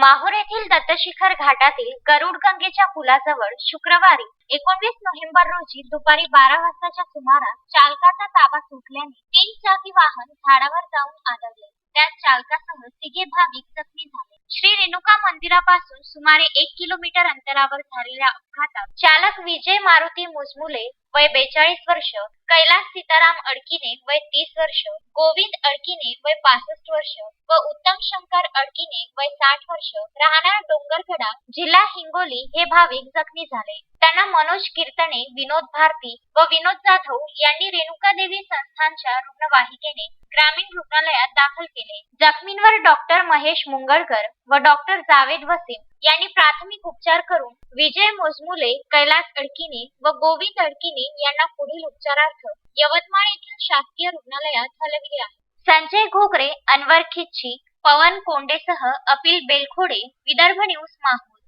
माहूर येथील दत्तशिखर घाटातील गरुड गंगेच्या पुलाजवळ शुक्रवारी एकोणवीस नोव्हेंबर रोजी दुपारी बारा वाजताच्या सुमारास चालकाचा ताबा सुटल्याने तीन चाकी वाहन झाडावर जाऊन आदळले. त्यात चालकासह तिघे भाविक जखमी झाले. श्री रेणुका मंदिरापासून सुमारे एक किलोमीटर अंतरावर झालेल्या अपघातात चालक विजय मारुती मुजमुले वय बेचाळीस वर्ष कैलास सीताराम अडकिने वय तीस वर्ष गोविंद अडकिने वय पासष्ट वर्ष व उत्तम शंकर अडकिने वय साठ वर्ष राहणार डोंगरकडा जिल्हा हिंगोली हे भाविक जखमी झाले. त्यांना मनोज कीर्तने विनोद भारती व विनोद जाधव यांनी रेणुका देवी संस्थानच्या रुग्णवाहिकेने ग्रामीण रुग्णालयात दाखल केले. जखमींवर डॉक्टर महेश मुंगळकर व डॉक्टर जावेद वसीम यांनी प्राथमिक उपचार करून विजय मोजमुले कैलास अडकिने व गोविंद अडकिने यांना पुढील उपचारार्थ यवतमाळ येथील शासकीय रुग्णालयात हलविले आहे. संजय घोगरे अनवर खिच्ची पवन कोंडेसह अपिल बेलखोडे विदर्भ न्यूज माहूर.